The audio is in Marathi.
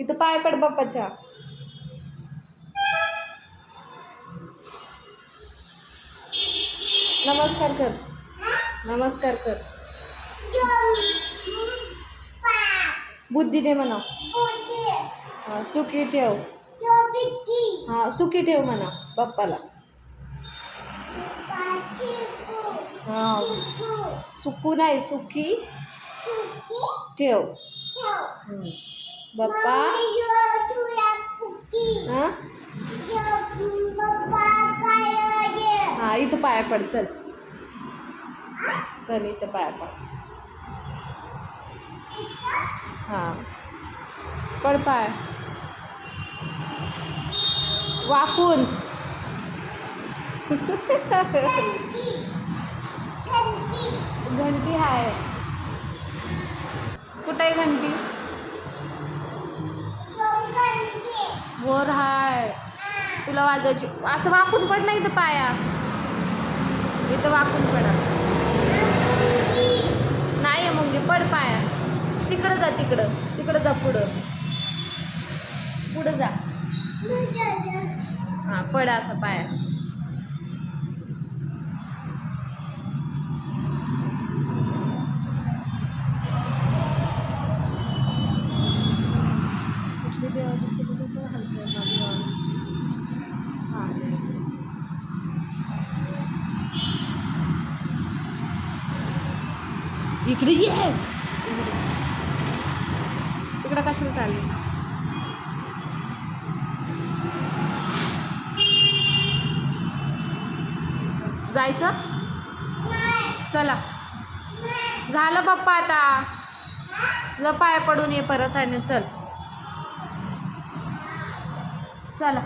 इथं पाय पड बाप्पाच्या. नमस्कार कर. नमस्कार कर. बुद्धी दे म्हणा हा, सुखी ठेव. हा सुखी ठेव म्हणा बाप्पाला. हा सुकू नाही सुखी ठेव. बाप्पा? हा? इथं पाया पड चल. चल इथं पाया पड. हा. पड पाय. वाकून. घंटी आहे कुठे आहे घंटी? वर हाय. तुला वाजवायची. असं वाकून पड ना इथं पाया. इथं वाकून पडा. नाही आहे मग पड पाया. तिकडं जा तिकडं. तिकडं जा पुढं. पुढं जा. हां पड असं पाया. इकडे ये. तिकडं कशाला चालली? जायचं? चला. झालं पप्पा आता. ल पाय पडून ये परत आणि चल. चला.